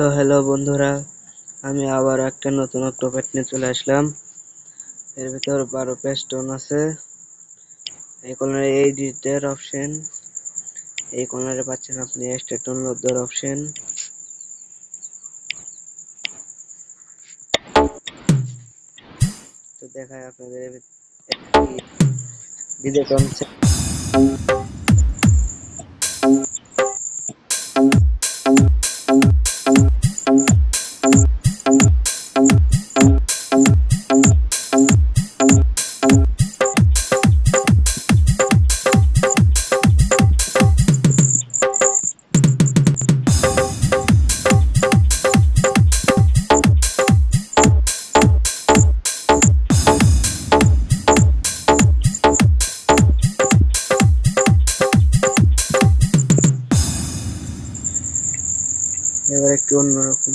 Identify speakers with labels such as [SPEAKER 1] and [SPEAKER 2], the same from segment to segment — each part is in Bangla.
[SPEAKER 1] তো হ্যালো বন্ধুরা, আমি আবার একটা নতুন অক্টোপ্যাড নিয়ে চলে আসলাম। এর ভিতর বারো পেজ স্টোন আছে। এই কর্নারে এডিটের অপশন এই কর্নারে পাচ্ছেন আপনি স্টেটন লোডের অপশন তো দেখায় আপনাদের ডিজিটন এবার একটু অন্যরকম।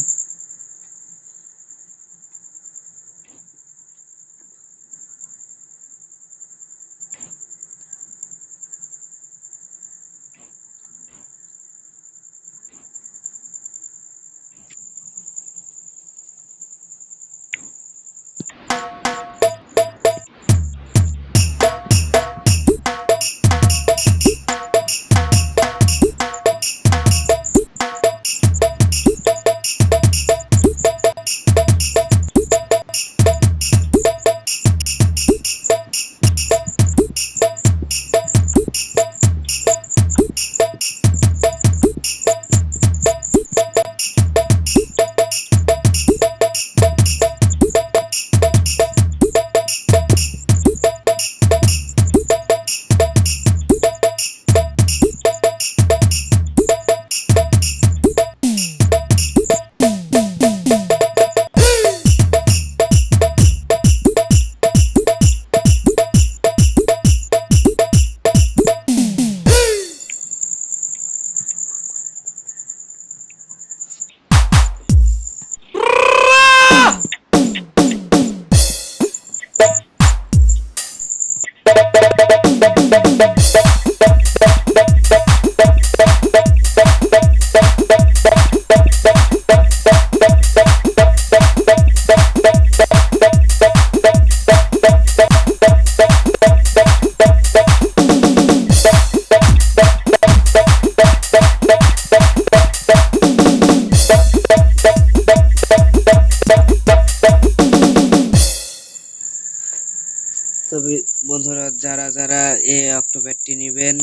[SPEAKER 1] তো বন্ধুরা, যারা যারা এই অক্টোপ্যাডটি নেবেন,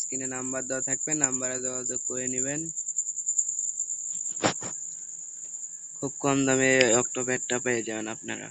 [SPEAKER 1] স্ক্রিনে নাম্বার দেওয়া থাকবে, নাম্বারে যোগাযোগ করে নেবেন। খুব কম দামে অক্টোপ্যাডটা পেয়ে যাবেন আপনারা।